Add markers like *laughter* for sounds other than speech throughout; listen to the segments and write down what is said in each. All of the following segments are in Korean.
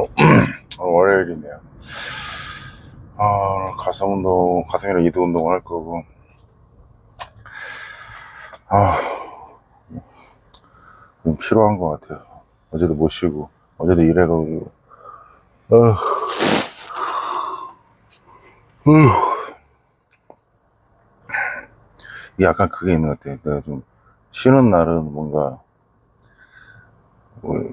오늘, 오늘 *clears throat* 월요일이네요. 아, 오늘 가슴 운동, 가슴이랑 이두 운동을 할 거고. 아, 좀 피로한 것 같아요. 어제도 못 쉬고, 어제도 일해가지고. 어, 어. 약간 그게 있는 것 같아. 내가 좀 쉬는 날은 뭔가 뭐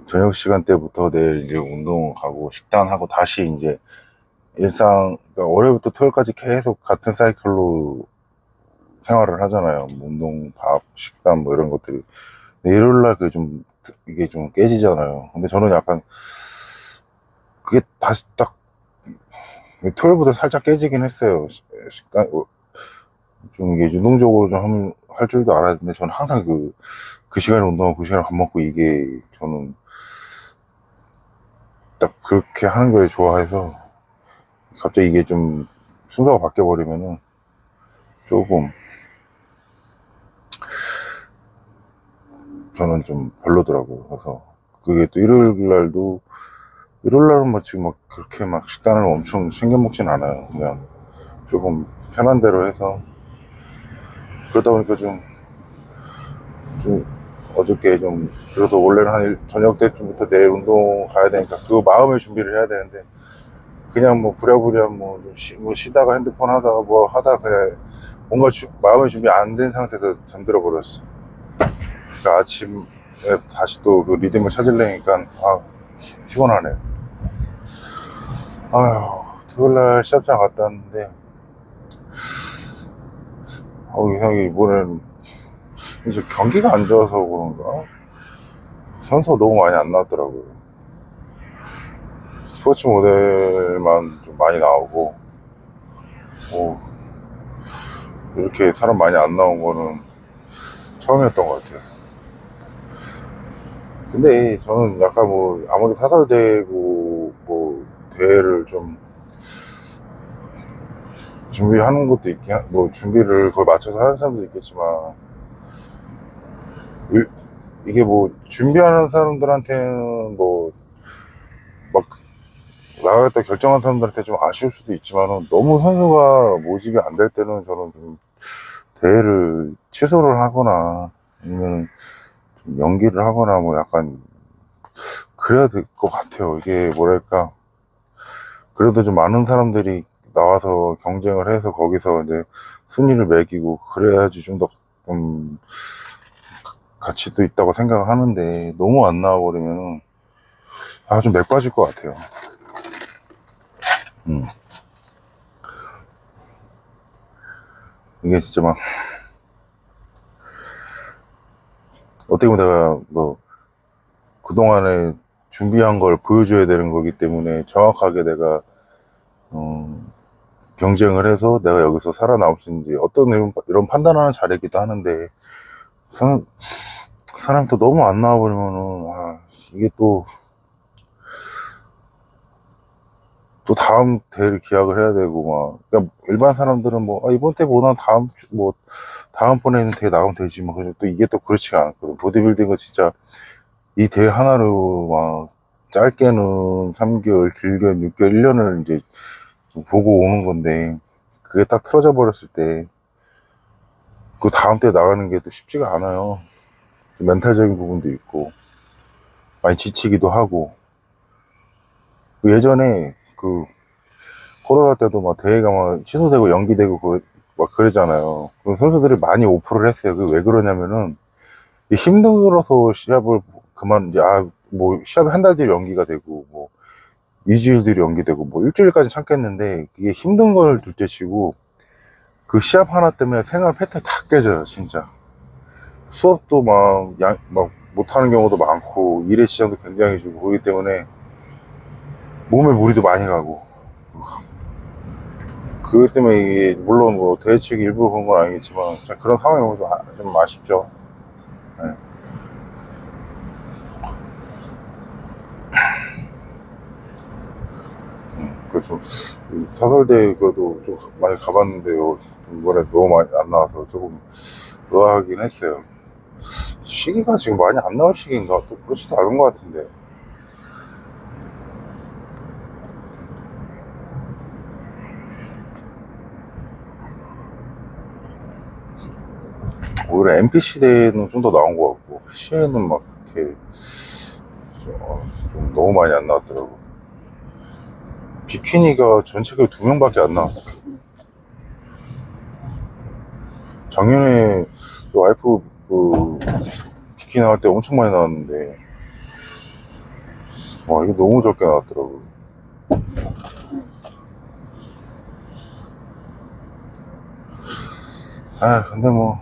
저녁 시간 때부터 내일 이제 운동 가고 식단하고 다시 이제 일상 그러니까 월요일부터 토요일까지 계속 같은 사이클로 생활을 하잖아요. 뭐 운동, 밥, 식단 뭐 이런 것들이. 일요일 날 그게 좀 이게 좀 깨지잖아요. 근데 저는 약간 그게 다시 딱 토요일부터 살짝 깨지긴 했어요. 시- 식단 좀 이게 유동적으로 좀 할 줄도 알았는데 저는 항상 그, 그 시간에 운동하고 그 시간에 밥 먹고 이게 저는 딱 그렇게 하는 걸 좋아해서 갑자기 이게 좀 순서가 바뀌어버리면은 조금 저는 좀 별로더라고요. 그래서 그게 또 일요일 날도 일요일 날은 뭐 지금 막 그렇게 막 식단을 엄청 챙겨 먹진 않아요. 그냥 조금 편한 대로 해서 그러다 보니까 좀, 좀, 어저께 좀, 그래서 원래는 한 일- 저녁 때쯤부터 내일 운동 가야 되니까 그 마음의 준비를 해야 되는데, 그냥 뭐 부랴부랴 뭐 좀 쉬, 뭐 쉬다가 핸드폰 하다가 뭐 하다가 그냥 뭔가 주- 마음의 준비 안 된 상태에서 잠들어 버렸어. 그러니까 아침에 다시 또 그 리듬을 찾으려니까, 아, 피곤하네. 아휴, 토요일 날 시합장 갔다 왔는데, 어, 형이 이번엔 이제 경기가 안 좋아서 그런가? 선수가 너무 많이 안 나왔더라고요. 스포츠 모델만 좀 많이 나오고, 뭐, 이렇게 사람 많이 안 나온 거는 처음이었던 것 같아요. 근데 저는 약간 뭐, 아무리 사설대고, 뭐, 대회를 좀, 준비하는 것도 있긴, 하- 뭐, 준비를 거의 맞춰서 하는 사람도 있겠지만, 일- 이게 뭐, 준비하는 사람들한테는 뭐, 막, 나가겠다 결정한 사람들한테 좀 아쉬울 수도 있지만, 너무 선수가 모집이 안 될 때는 저는 좀, 대회를 취소를 하거나, 아니면 좀 연기를 하거나, 뭐 약간, 그래야 될 것 같아요. 이게 뭐랄까. 그래도 좀 많은 사람들이 나와서 경쟁을 해서 거기서 이제 순위를 매기고 그래야지 좀 더 좀 가치도 있다고 생각을 하는데 너무 안 나와 버리면 아 좀 맥 빠질 것 같아요. 음. 이게 진짜 막 어떻게 보면 내가 뭐 그동안에 준비한 걸 보여줘야 되는 거기 때문에 정확하게 내가 어, 경쟁을 해서 내가 여기서 살아남을 수 있는지 어떤 이런, 이런 판단하는 자리이기도 하는데 사, 사람 또 너무 안 나와버리면은 아, 이게 또또 다음 대회를 기약을 해야 되고 막. 그러니까 일반 사람들은 뭐 아, 이번 대보다 다음 주- 뭐 다음 번에는 대회 나가면 되지 뭐. 그래서 또 이게 또 그렇지가 않거든. 보디빌딩은 진짜 이 대회 하나로 막 짧게는 3개월 길게는 6개월 1년을 이제 보고 오는 건데 그게 딱 틀어져 버렸을 때 그 다음 때 나가는 게 또 쉽지가 않아요. 좀 멘탈적인 부분도 있고 많이 지치기도 하고 그 예전에 그 코로나 때도 막 대회가 막 취소되고 연기되고 그, 막 그러잖아요. 그 선수들이 많이 오프를 했어요. 그게 왜 그러냐면은 이 힘들어서 시합을 그만 이제 아뭐 시합이 한 달 뒤에 연기가 되고 뭐 2주일 뒤에 연기되고 뭐 일주일까지 참겠는데 이게 힘든 걸 둘째치고 그 시합 하나 때문에 생활 패턴이 다 깨져요 진짜. 수업도 막, 양, 막 못하는 경우도 많고 일의 지장도 굉장히 주고 그렇기 때문에 몸에 무리도 많이 가고. 그것 때문에 이게 물론 뭐 대회 측이 일부러 그런 건 아니겠지만 자, 그런 상황이 좀, 아- 좀 아쉽죠. 네. 그, 좀 사설대 그래도 좀 많이 가봤는데요. 이번에 너무 많이 안 나와서 조금 의아하긴 했어요. 시기가 지금 많이 안 나올 시기인가? 또 그렇지도 않은 것 같은데. 오히려 NPC 대회는 좀 더 나온 것 같고, 시에는 막 이렇게 좀, 어, 좀 너무 많이 안 나왔더라고. 비키니가 전체가 두 명밖에 안 나왔어. 작년에 저 와이프 그 비키니 나올 때 엄청 많이 나왔는데 와 이게 너무 적게 나왔더라고. 아 근데 뭐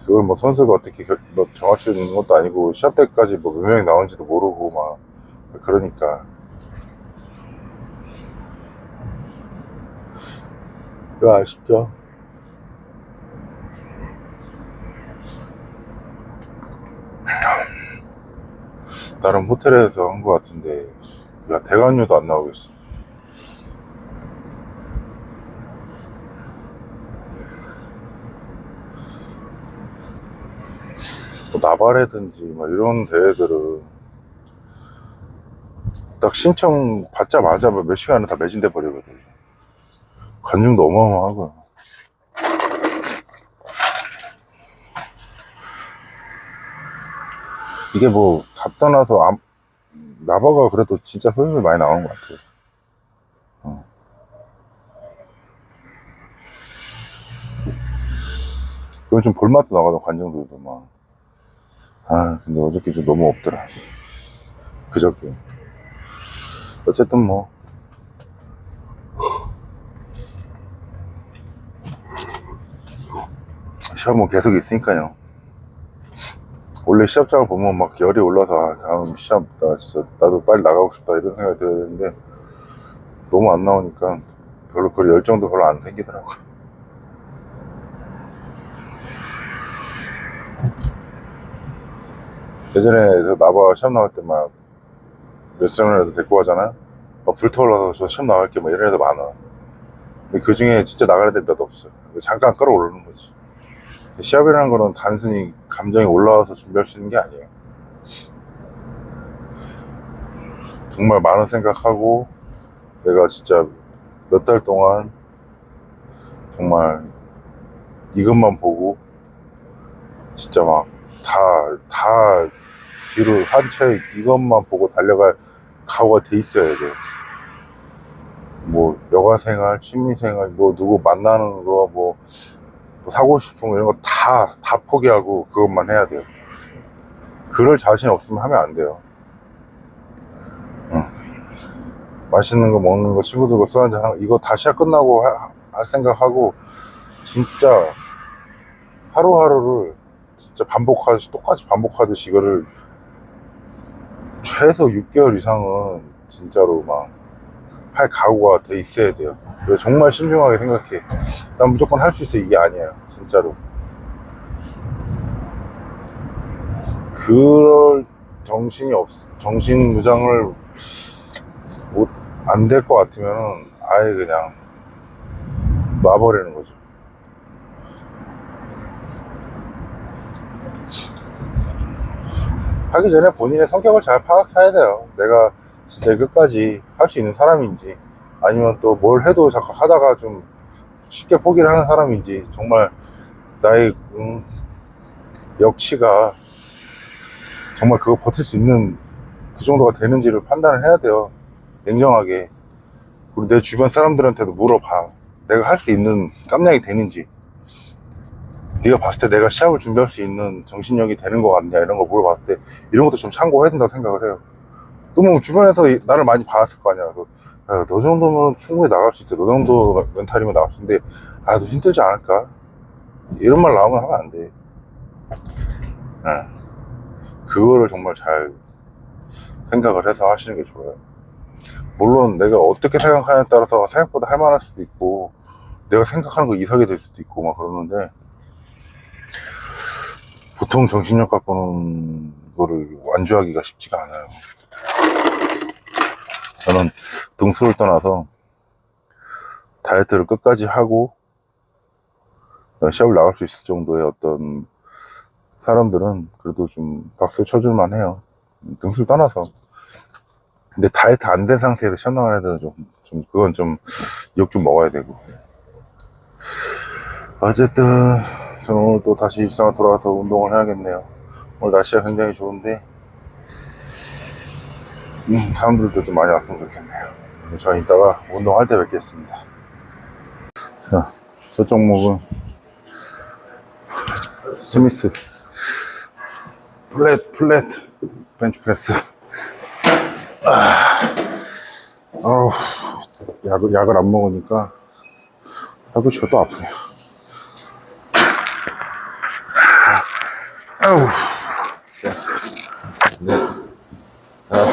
그걸 뭐 선수가 어떻게 결, 뭐 정할 수 있는 것도 아니고 시합 때까지 뭐 몇 명이 나온지도 모르고 막 그러니까 그 아쉽죠. *laughs* 다른 호텔에서 한 것 같은데 야 대관료도 안 나오겠어. 뭐 나발이든지 뭐 이런 대회들은 딱 신청 받자마자 뭐몇 시간에 다 매진돼 버리거든. 관중도 어마어마하고. 이게 뭐 다 떠나서 암- 나바가 그래도 진짜 선수들 많이 나오는 것 같아요. 어. 그건 좀 볼맛도 나가던 관중들도 막. 아, 근데 어저께 좀 너무 없더라. 그저께. 어쨌든 뭐. 시합은 계속 있으니까요. 원래 시합장을 보면 막 열이 올라서 아, 다음 시합 나 진짜 나도 빨리 나가고 싶다 이런 생각이 들어야 되는데 너무 안 나오니까 별로 그 열정도 별로 안 생기더라고. 예전에 저 나바 시합 나갈 때막몇 명이라도 데리고 가잖아. 막 불타올라서 저 시합 나갈게 막 이런 애들 많아. 근데 그 중에 진짜 나가는 애들 몇 없어. 잠깐 끌어오르는 거지. 시합이라는 거는 단순히 감정이 올라와서 준비할 수 있는 게 아니에요. 정말 많은 생각하고 내가 진짜 몇 달 동안 정말 이것만 보고 진짜 막 다, 다 뒤로 한 채 이것만 보고 달려갈 각오가 돼 있어야 돼. 뭐, 여가 생활, 취미 생활, 뭐, 누구 만나는 거, 뭐, 뭐 사고 싶은 거 이런 거 다, 다 포기하고 그것만 해야 돼요. 그럴 자신 없으면 하면 안 돼요. 응. 맛있는 거 먹는 거 친구들과 술 한잔 이거 다 시합 끝나고 하- 할 생각하고 진짜 하루하루를 진짜 반복하듯이 똑같이 반복하듯이 이거를 최소 6개월 이상은 진짜로 막 할 각오가 돼 있어야 돼요. 정말 신중하게 생각해. 난 무조건 할 수 있어. 이게 아니에요 진짜로. 그럴 정신이 없 정신 무장을 못안될 것 같으면은 아예 그냥 놔버리는 거죠 하기 전에 본인의 성격을 잘 파악해야 돼요. 내가 진짜 끝까지 할 수 있는 사람인지 아니면 또 뭘 해도 자꾸 하다가 좀 쉽게 포기를 하는 사람인지 정말 나의 음, 역치가 정말 그거 버틸 수 있는 그 정도가 되는지를 판단을 해야 돼요. 냉정하게. 그리고 내 주변 사람들한테도 물어봐. 내가 할 수 있는 깜냥이 되는지. 네가 봤을 때 내가 시합을 준비할 수 있는 정신력이 되는 것 같냐 이런 거 물어봤을 때 이런 것도 좀 참고해야 된다고 생각을 해요. 그러면 주변에서 이- 나를 많이 봐왔을 거 아니야 야, 너 정도면 충분히 나갈 수 있어. 너 정도 멘탈이면 나갈 수 있는데, 아, 너 힘들지 않을까? 이런 말 나오면 하면 안 돼. 예. 그거를 정말 잘 생각을 해서 하시는 게 좋아요. 물론 내가 어떻게 생각하냐에 따라서 생각보다 할 만할 수도 있고, 내가 생각하는 거 이상이 될 수도 있고, 막 그러는데, 보통 정신력 갖고는 그거를 완주하기가 쉽지가 않아요. 저는 등수를 떠나서 다이어트를 끝까지 하고 시합을 나갈 수 있을 정도의 어떤 사람들은 그래도 좀 박수 쳐줄만 해요. 등수를 떠나서. 근데 다이어트 안 된 상태에서 시합 나가는 애들은 좀, 좀, 그건 좀, 욕 좀 먹어야 되고. 어쨌든, 저는 오늘 또 다시 일상으로 돌아와서 운동을 해야겠네요. 오늘 날씨가 굉장히 좋은데, 음, 사람들도 좀 많이 왔으면 좋겠네요. 저는 이따가 운동할 때 뵙겠습니다. 자, 저 종목은 스미스 플랫 플랫 벤치 프레스 아, 아우 약을 약을 안 먹으니까 팔꿈치가 또 아프네요. 아우 셋, 넷, 다섯,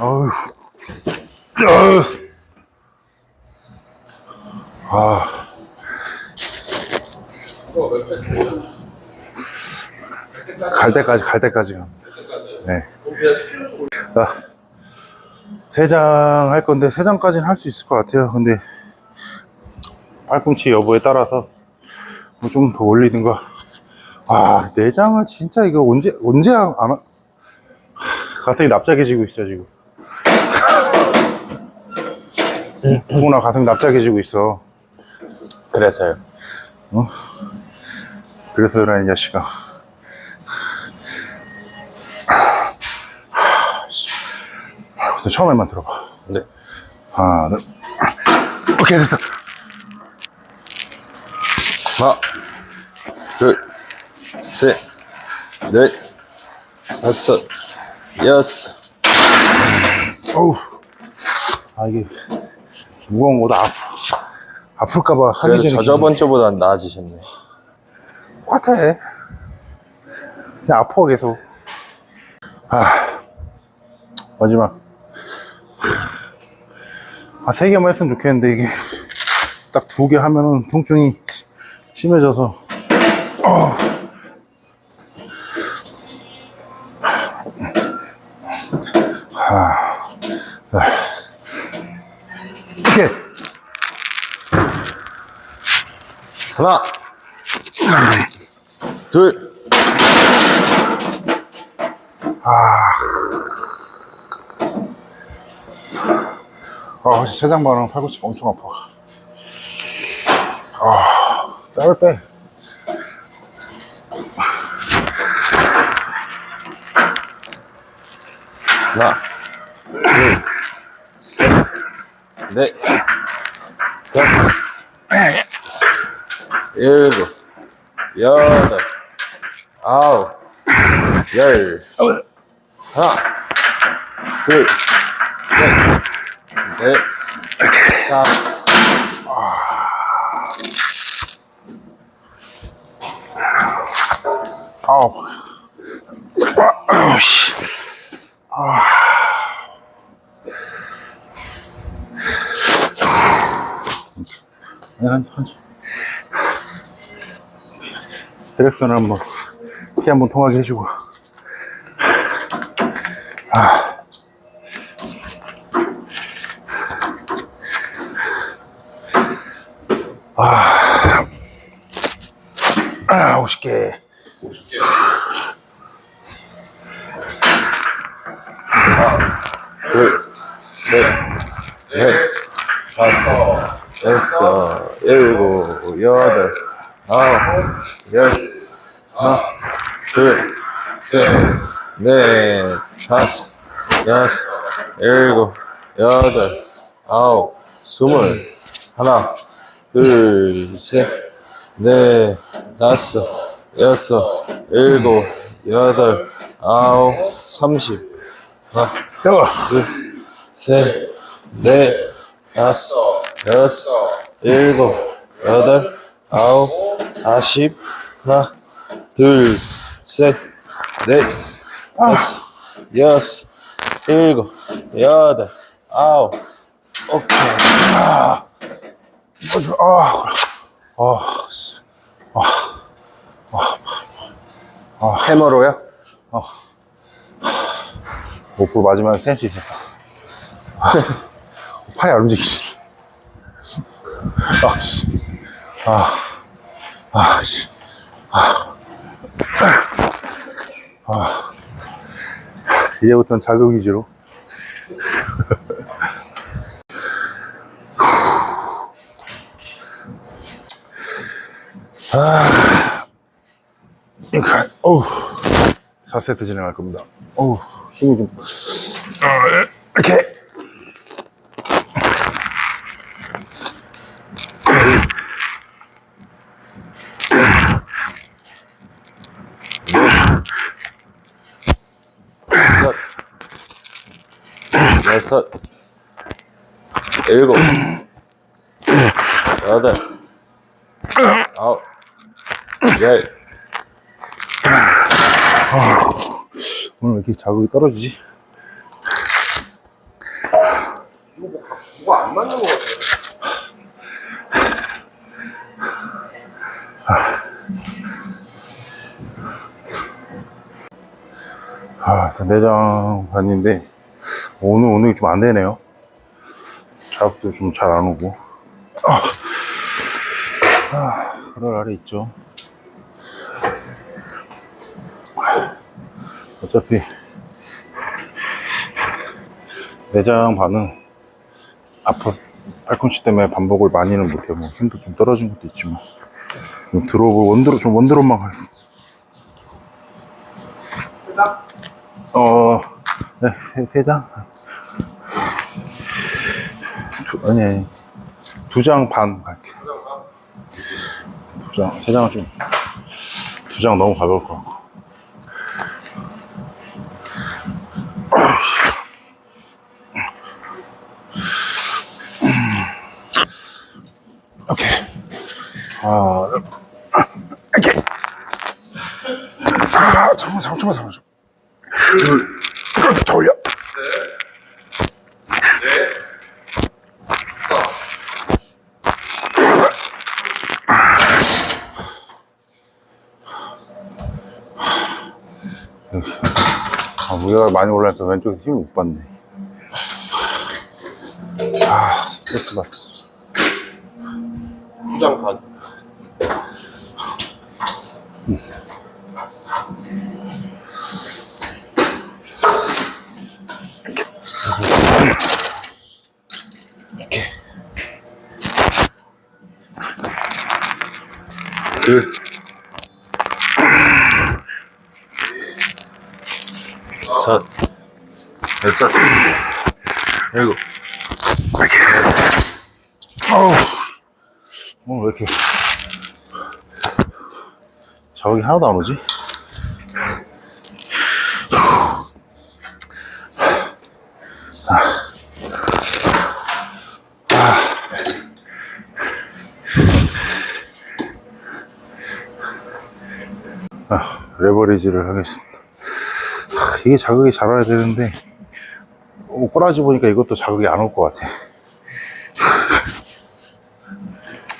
아우 아갈 때까지 갈 때까지. 네. 아, 세장 할 건데 세 장까지는 할 수 있을 것 같아요. 근데 팔꿈치 여부에 따라서 뭐좀더 올리든가. 아, 네 장을 진짜 이거 언제 언제 안 하- 가슴이 납작해지고 있어 지금. 구나 가슴이 납작해지고 있어. 그래서요. 그래서 이런 이 자식아. 또 처음에만 들어봐. 네. 하나, 둘. 오케이, 됐어. 하나, 둘, 셋, 넷, 다섯, 여섯, 어우. 아, 이게 무거운 거다 아프. 아플까봐 하기 전에. 저 저번 주보다 나아지셨네. 똑같아. 그냥 아파, 계속. 아, 마지막. 아, 세 개만 했으면 좋겠는데, 이게. 딱 두 개 하면은 통증이 심해져서. 어. 하나, 둘, 아, 세장 반응 팔꿈치가 엄청 아파. 아, 땀을 빼. 하나, 둘, 셋, 넷, 다섯, 일곱, 여덟, 아홉, 열. 하나, 둘, 셋, 넷, 다섯. 아우. 아우, 씨. 아. 한, 한. 혈액순 한번, 피 한번 통하게 해주고. 아, 50개. 둘, 셋, 넷, 다섯, 여섯, 일곱, 여덟, 아홉, 열, 하나, 둘, 셋, 넷, 다섯, 여섯, 일곱, 여덟, 아홉, 스물, 하나, 둘, 셋, 넷, 다섯, 여섯, 일곱, 여덟, 아홉, 삼십, 하나, 야, 둘, 셋, 넷, 다섯, 여섯, 일곱, 여덟, 아홉, 사십, 하나, 둘, 셋, 넷, 다섯, 여섯, 일곱, 여덟, 아홉, 오케이. 이거 좀, 아, 아, 씨. 해머로요? 목표 마지막에 센스 있었어. 팔이 안 움직이지. 아, 씨. 아, 아, 씨. 아. 아. 이제부터는 자극 위주로. 아. 이거, 어우. 4세트 진행할 겁니다. 어우, 힘이 좀. 어, 이렇게. 여섯, 일곱, 여덟, 아홉, 열. 오늘 왜 이렇게 자극이 떨어지지? 뭐가 안 맞는 것 같아. 아, 일단 내장 봤는데, 오늘, 오늘 좀 안 되네요. 자극도 좀 잘 안 오고. 아, 아, 그럴 아래 있죠. 어차피, 내장 반은 앞으로 팔꿈치 때문에 반복을 많이는 못해. 뭐, 힘도 좀 떨어진 것도 있지만. 좀 드롭을 원드롭, 좀 원드롭만 가겠습니다. 어, 네, 세, 세 장? 두, 아니, 아니. 두 장 반 갈게. 두 장, 세 장은 좀, 두 장 너무 가벼울 것 같고. 오케이. 아, 이렇게. 아, 잠깐만, 잠깐만, 잠깐만. 둘, 돌려. 아, 무게가 많이 올라니까 왼쪽에서 힘을 못 받네. 아, 스트레스 받았어. 두장 반. 어우. 오늘 왜 이렇게. 자극이 하나도 안 오지? 아, 레버리지를 하겠습니다. 하, 이게 자극이 잘 와야 되는데, 어, 꼬라지 보니까 이것도 자극이 안 올 것 같아.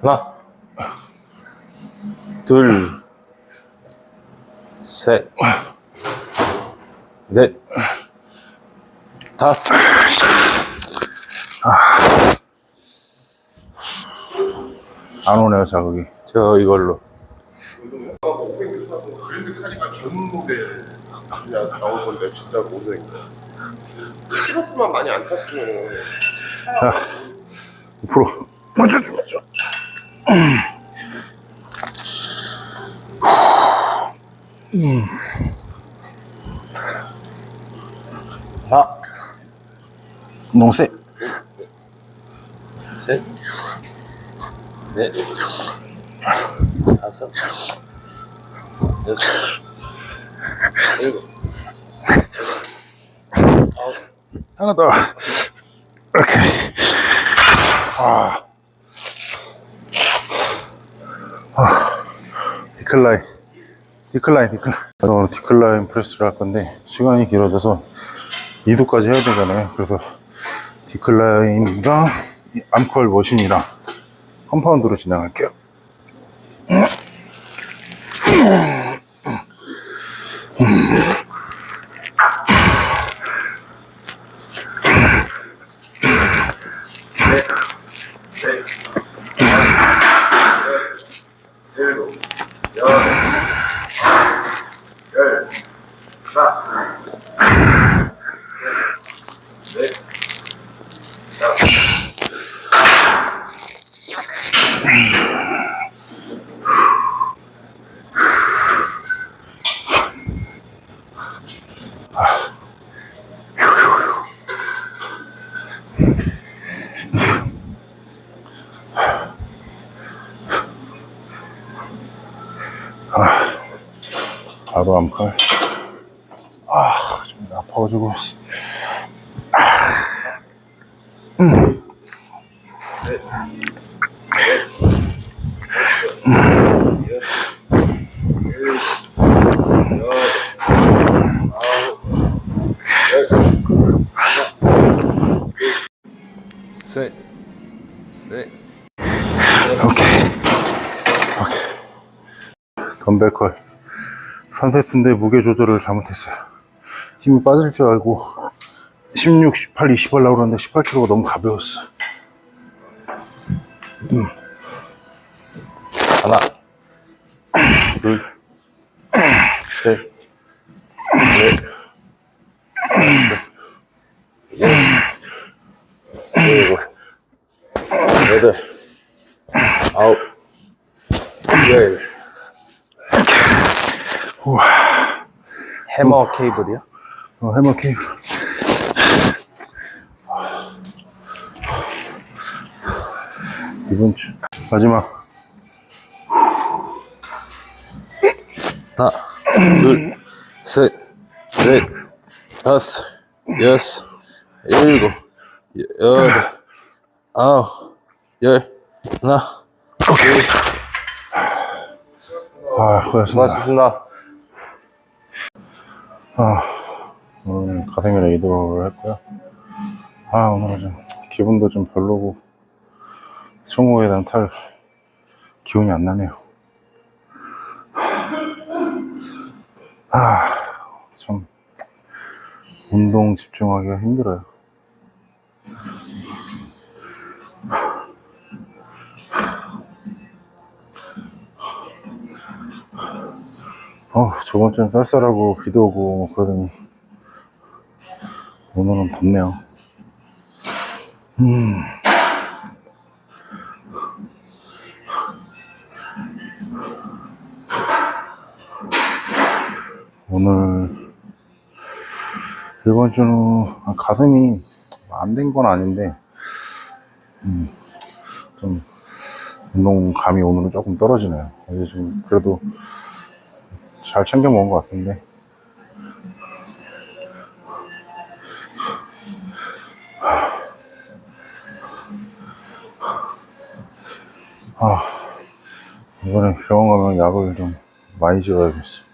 하나, 둘, 셋, 넷, 다섯. 안 오네요, 자극이. 저 이걸로. 그냥 나온 건데 진짜 거. 크로스만 많이 안 탔으면 5% 먼저 좀 먼저. 하나, 너 무 세. 셋, 넷, 다섯, 여섯, 일곱, 아홉, 하나 더. 오케이. 아. 아. 디클라인. 디클라인, 디클라인. 오늘 디클라인 프레스를 할 건데, 시간이 길어져서 2도까지 해야 되잖아요. 그래서 디클라인이랑 이 암컬 머신이랑 컴파운드로 진행할게요. 바로 암컬. 아, 좀 아파가지고. 셋, 넷, 오케이. 오케이. 덤벨 컬. 3세트인데 무게 조절을 잘못했어요. 힘이 빠질 줄 알고 16, 18, 20 하려고 그러는데 18kg가 너무 가벼웠어. 하나, 둘, 셋, 넷, 다섯, 일곱, 여덟, 아홉, 열. 해머 케이블이야? 어, 해머 케이블. 이번 주 마지막. 하나, 둘, 셋, 넷, 다섯, 여섯, 일곱, 여덟, 아홉, 열, 하나, 둘, 아, 고맙습니다. 고맙습니다. 오늘 가생면에 이도를 했고요. 아, 오늘은 좀 기분도 좀 별로고 청호에 대한 탈 기운이 안 나네요. 아, 참 운동 집중하기가 힘들어요. 어, 저번 주는 쌀쌀하고 비도 오고 뭐 그러더니 오늘은 덥네요. 음. 오늘 이번 주는 아, 가슴이 안 된 건 아닌데 음, 좀 운동 감이 오늘은 조금 떨어지네요. 어제 좀 그래도 잘 챙겨 먹은 것 같은데 이번에 병원 가면 약을 좀 많이 지어야겠어.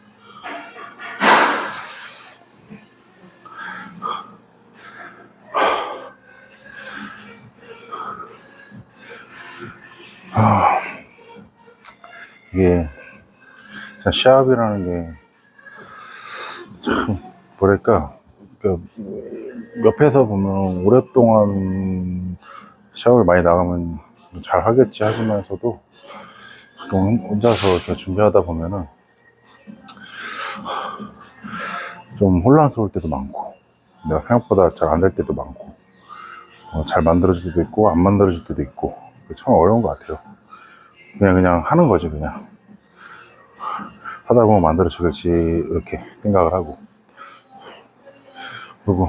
아, 이게 참 시합이라는 게 참 뭐랄까. 그 옆에서 보면 오랫동안 시합을 많이 나가면 잘 하겠지 하시면서도 좀 혼자서 이렇게 준비하다 보면은 좀 혼란스러울 때도 많고 내가 생각보다 잘 안 될 때도 많고 어, 잘 만들어질 때도 있고 안 만들어질 때도 있고 참 어려운 것 같아요. 그냥 그냥 하는 거지 그냥 하다 보면 만들어지겠지 이렇게 생각을 하고 그리고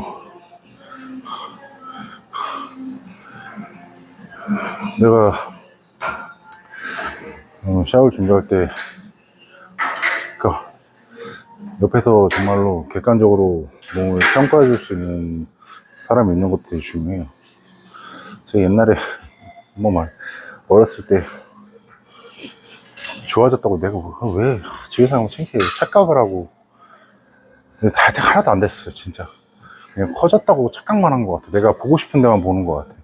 내가 어, 어, 샤워를 준비할 때, 그, 옆에서 정말로 객관적으로 몸을 평가해 줄 수 있는 사람이 있는 것도 중요해요. 제가 옛날에, *laughs* 뭐 말, 어렸을 때, 좋아졌다고 내가 뭐- 왜 집에서 하면 창피해 착각을 하고. 근데 다 하나도 안 됐어 진짜. 그냥 커졌다고 착각만 한 것 같아. 내가 보고 싶은 데만 보는 것 같아.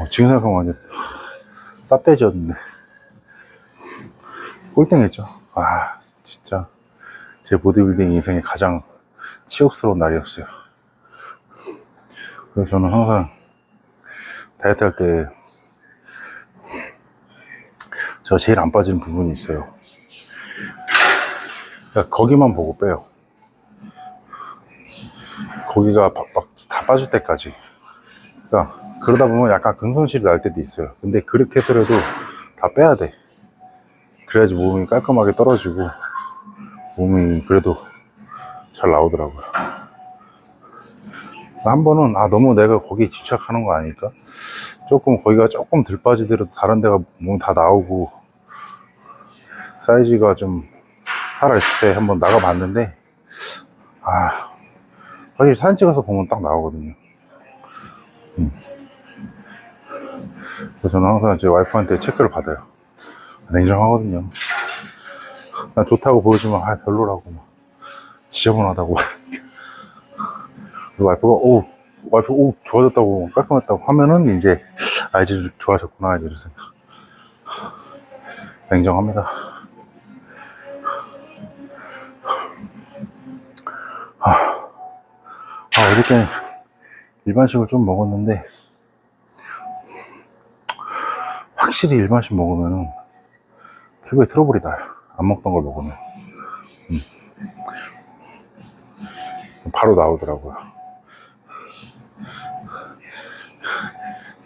어, 지금 생각하면 완전 쌉대졌는데 꼴등했죠. 아 진짜. 제 보디빌딩 인생의 가장 치욕스러운 날이었어요. 그래서 저는 항상 다이어트 할때 저 제일 안 빠지는 부분이 있어요. 그러니까 거기만 보고 빼요. 거기가 막다 빠질 때까지. 그러니까 그러다 보면 약간 근손실이 날 때도 있어요. 근데 그렇게 해서라도 다 빼야 돼. 그래야지 몸이 깔끔하게 떨어지고 몸이 그래도 잘 나오더라고요. 한 번은 아 너무 내가 거기에 집착하는 거 아닐까? 조금 거기가 조금 덜 빠지더라도 다른 데가 몸 다 나오고 사이즈가 좀 살아있을 때 한번 나가봤는데 아 사실 사진 찍어서 보면 딱 나오거든요. 음. 그래서 저는 항상 제 와이프한테 체크를 받아요. 냉정하거든요. 난 좋다고 보여주면 아 별로라고 막 지저분하다고. *laughs* 와이프가 오 와이프 오 좋아졌다고 깔끔했다고 하면은 이제 아 이제 좀 좋아졌구나 이제 이런 생각. 냉정합니다 아, 어저께 일반식을 좀 먹었는데, 확실히 일반식 먹으면은 피부에 트러블이 나요. 안 먹던 걸 먹으면. 음. 바로 나오더라고요.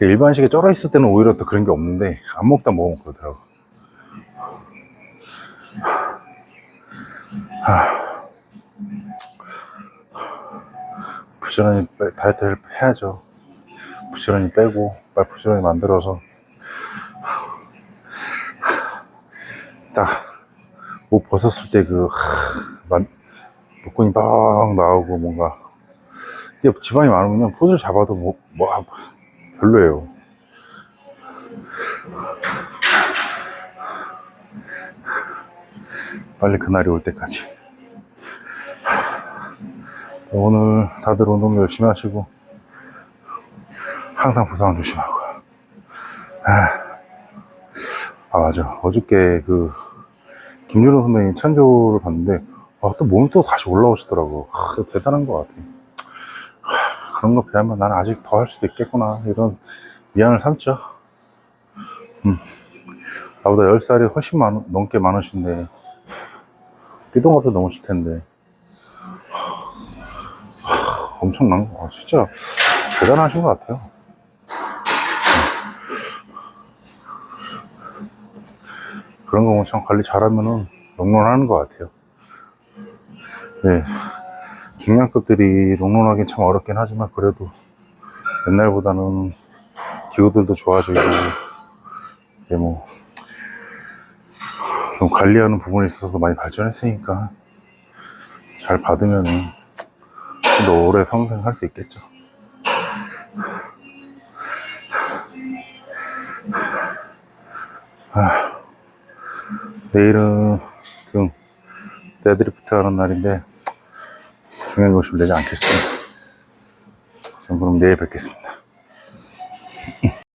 일반식에 쩔어 있을 때는 오히려 또 그런 게 없는데, 안 먹다 먹으면 그러더라고요. 부지런히 빼- 다이어트를 해야죠. 부지런히 빼고, 말 부지런히 만들어서. 딱, 옷 벗었을 때 그, 하, 만, 복근이 빡 나오고 뭔가. 이게 지방이 많으면 포즈 잡아도 뭐, 뭐, 아, 별로예요. 빨리 그날이 올 때까지. 오늘 다들 운동 열심히 하시고 항상 부상 조심하고. 아, 아, 맞아. 어저께 그 김유로 선배님 찬조를 봤는데 아, 또 몸이 또 다시 올라오시더라고. 아, 대단한 것 같아. 아, 그런 거 비하면 나는 아직 더 할 수도 있겠구나. 이런 미안을 삼죠. 음. 나보다 10살이 훨씬 많, 넘게 많으신데 띠동갑도 넘으실 텐데 엄청난 거, 아, 진짜 대단하신 것 같아요. 그런 거 엄청 관리 잘하면은 롱런하는 것 같아요. 네. 중량급들이 롱런하긴 참 어렵긴 하지만 그래도 옛날보다는 기구들도 좋아지고 이제 뭐 좀 관리하는 부분에 있어서 많이 발전했으니까 잘 받으면은 좀 더 오래 성생할 수 있겠죠. 아, 내일은 등 데드리프트 하는 날인데 중요한 욕심 내지 않겠습니다. 전 그럼 내일 뵙겠습니다.